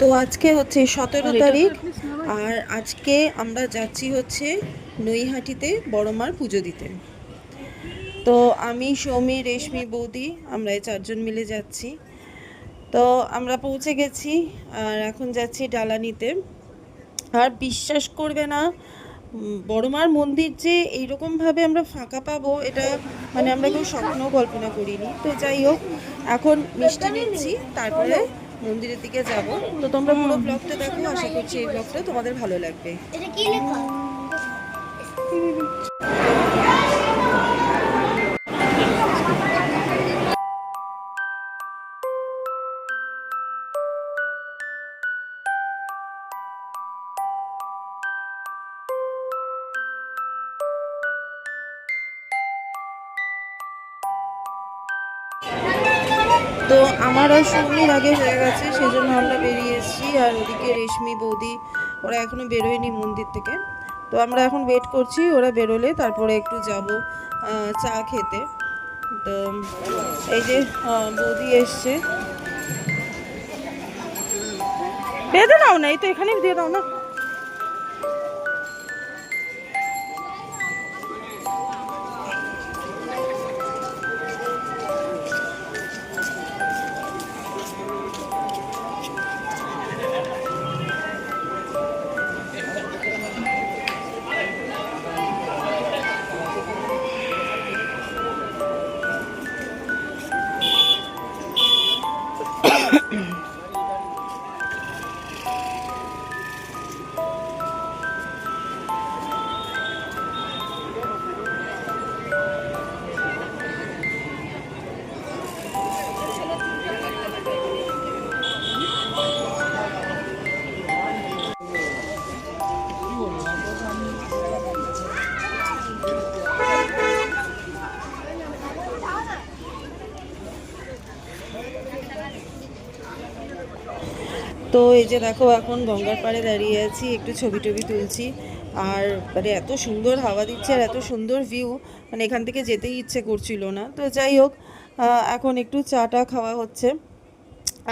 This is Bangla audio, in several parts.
তো আজকে হচ্ছে সতেরো তারিখ আর আজকে আমরা যাচ্ছি হচ্ছে নৈহাটিতে বড়মার পুজো দিতে। তো আমি সৌমি রেশমি বৌদি আমরা এই চারজন মিলে যাচ্ছি। তো আমরা পৌঁছে গেছি আর এখন যাচ্ছি ডালানিতে। আর বিশ্বাস করবে না বড়মার মন্দির যে এইরকমভাবে আমরা ফাঁকা পাবো এটা মানে আমরা কেউ স্বপ্নও কল্পনা করিনি। তো যাই হোক এখন মিষ্টি নিচ্ছি তারপরে মন্দিরের দিকে যাব। তো তোমরা পুরো ব্লগটা দেখো আশা করছি এই ব্লগটা তোমাদের ভালো লাগবে। তো আমার আর সৌমির আগে হয়ে গেছে সেই জন্য আমরা বেরিয়ে এসেছি। আর ওদিকে রেশমি বৌদি, ওরা এখনও বেরোয়নি মন্দির থেকে। তো আমরা এখন ওয়েট করছি, ওরা বেরোলে তারপরে একটু যাব চা খেতে। তো এই যে বৌদি এসছে। বেঁধে নাও না, এই তো এখানেই দিয়ে দাও না। তো এই যে দেখো এখন গঙ্গার পাড়ে দাঁড়িয়ে আছি একটু ছবি টবি তুলছি। আর মানে এত সুন্দর হাওয়া দিচ্ছে আর এত সুন্দর ভিউ মানে এখান থেকে যেতেই ইচ্ছে করছিল না। তো যাই হোক এখন একটু চাটা খাওয়া হচ্ছে।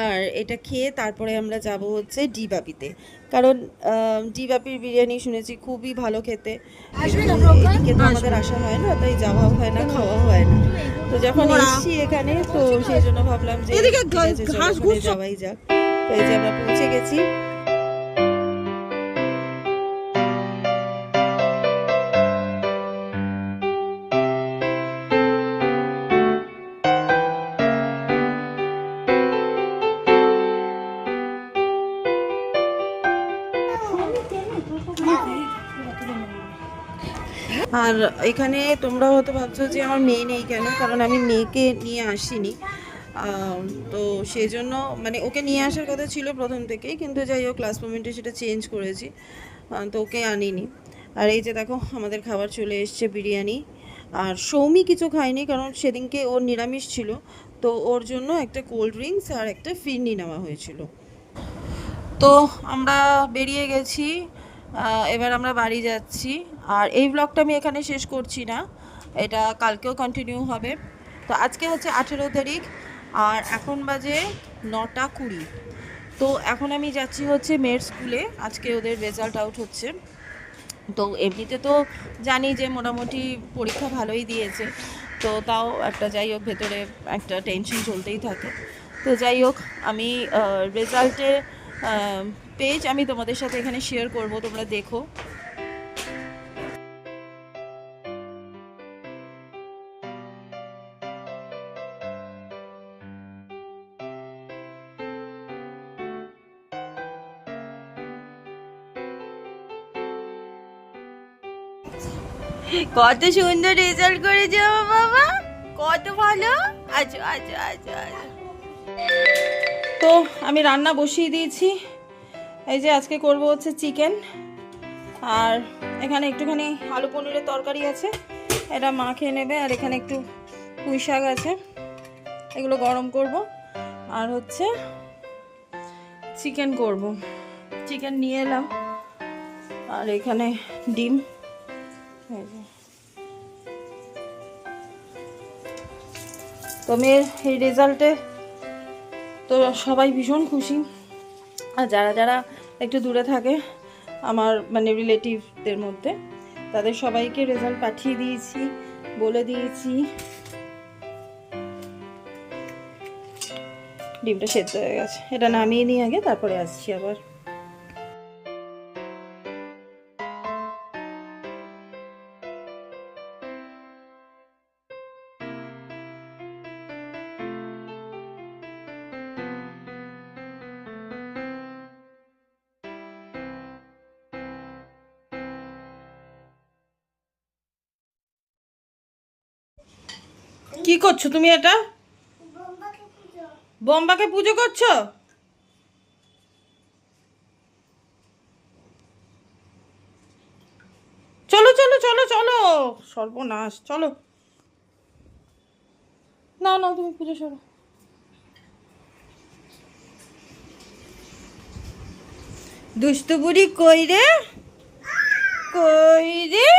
আর এটা খেয়ে তারপরে আমরা যাব হচ্ছে ডিবাপিতে। কারণ আহ, ডিবাপির বিরিয়ানি শুনেছি খুবই ভালো খেতে। এদিকে তো আমাদের আসা হয় না তাই যাওয়াও হয় না খাওয়াও হয় না। তো যখন এসেছি এখানে তো সেই জন্য ভাবলাম যে যাওয়াই যাক। এই যে আমরা পৌঁছে গেছি। আর এখানে তোমরা হয়তো ভাবছ যে আমার মেয়ে নেই কেন? কারণ আমি মেয়েকে নিয়ে আসিনি। তো সেই জন্য মানে ওকে নিয়ে আসার কথা ছিল প্রথম থেকেই, কিন্তু যাই হোক লাস্ট মোমেন্টে সেটা চেঞ্জ করেছি। তো ওকে আনিনি। আর এই যে দেখো, আমাদের খাবার চলে এসছে বিরিয়ানি। আর সৌমি কিছু খায়নি, কারণ সেদিনকে ওর নিরামিষ ছিল। তো ওর জন্য একটা কোল্ড ড্রিঙ্কস আর একটা ফিরনি নেওয়া হয়েছিল। তো আমরা বেরিয়ে গেছি। এবার আমরা বাড়ি যাচ্ছি। আর এই ব্লগটা আমি এখানে শেষ করছি না। এটা কালকেও কন্টিনিউ হবে। তো আজকে হচ্ছে আঠেরো তারিখ। আর এখন বাজে নটা কুড়ি। তো এখন আমি যাচ্ছি হচ্ছে মেয়ের স্কুলে। আজকে ওদের রেজাল্ট আউট হচ্ছে। তো এমনিতে তো জানি যে মোটামুটি পরীক্ষা ভালোই দিয়েছে। তো তাও একটা যাই হোক, ভেতরে একটা টেনশন চলতেই থাকে। তো যাই হোক, আমি রেজাল্টের পেজ আমি তোমাদের সাথে এখানে শেয়ার করব, তোমরা দেখো। কত সুন্দর রেজাল্ট করেছে আমার বাবা। কত ভালো। আচ্ছা আচ্ছা আচ্ছা আচ্ছা তো আমি রান্না বসিয়ে দিয়েছি। এই যে আজকে করব হচ্ছে চিকেন আর এখানে একটুখানি আলু পনিরের তরকারি আছে। এটা মা খেয়ে নেবে, আর এখানে একটু পুঁই শাক আছে। এগুলো গরম করব। আর হচ্ছে চিকেন করব। চিকেন নিয়ে এলাম। আর এখানে ডিম। তো মেয়ের এই রেজাল্টে তো সবাই ভীষণ খুশি। আর যারা যারা একটু দূরে থাকে, আমার মানে রিলেটিভদের মধ্যে, তাদের সবাইকে রেজাল্ট পাঠিয়ে দিয়েছি, বলে দিয়েছি। ডিমটা সেদ্ধ হয়ে গেছে। এটা নামিয়ে নিই আগে, তারপরে আসছি আবার। কি করছ তুমি এটা? বোম্বাকে পুজো করছ? চলো চলো চলো চলো। সর্বনাশ, চলো। না না, তুমি পুজো সরো। দুষ্টু বুড়ি কই রে? কই রে?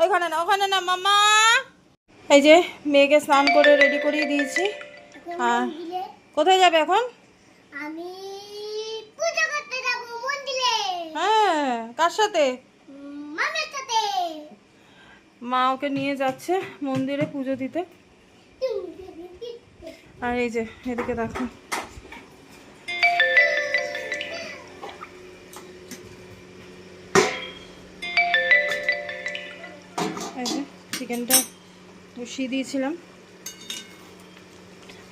ওইখানে না ওখানে না মামা। এই যে মেয়েকে স্নান করে রেডি করিয়ে দিয়েছি। আর কোথায় যাবে এখন? আমি পূজা করতে যাব মন্দিরে। হ্যাঁ কার সাথে? মামের সাথে। মা ওকে নিয়ে যাচ্ছে মন্দিরে পুজো দিতে। আর এই যে এদিকে দেখো। এই যে চিকেনটা বসিয়ে দিয়েছিলাম।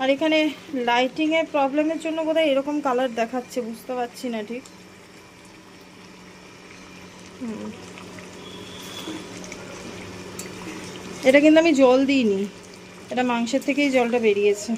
আর এখানে লাইটিংয়ের প্রবলেমের জন্য বোধহয় এরকম কালার দেখাচ্ছে, বুঝতে পারছি না ঠিক। এটা কিন্তু আমি জল দিইনি। এটা মাংসের থেকেই জলটা বেরিয়েছে।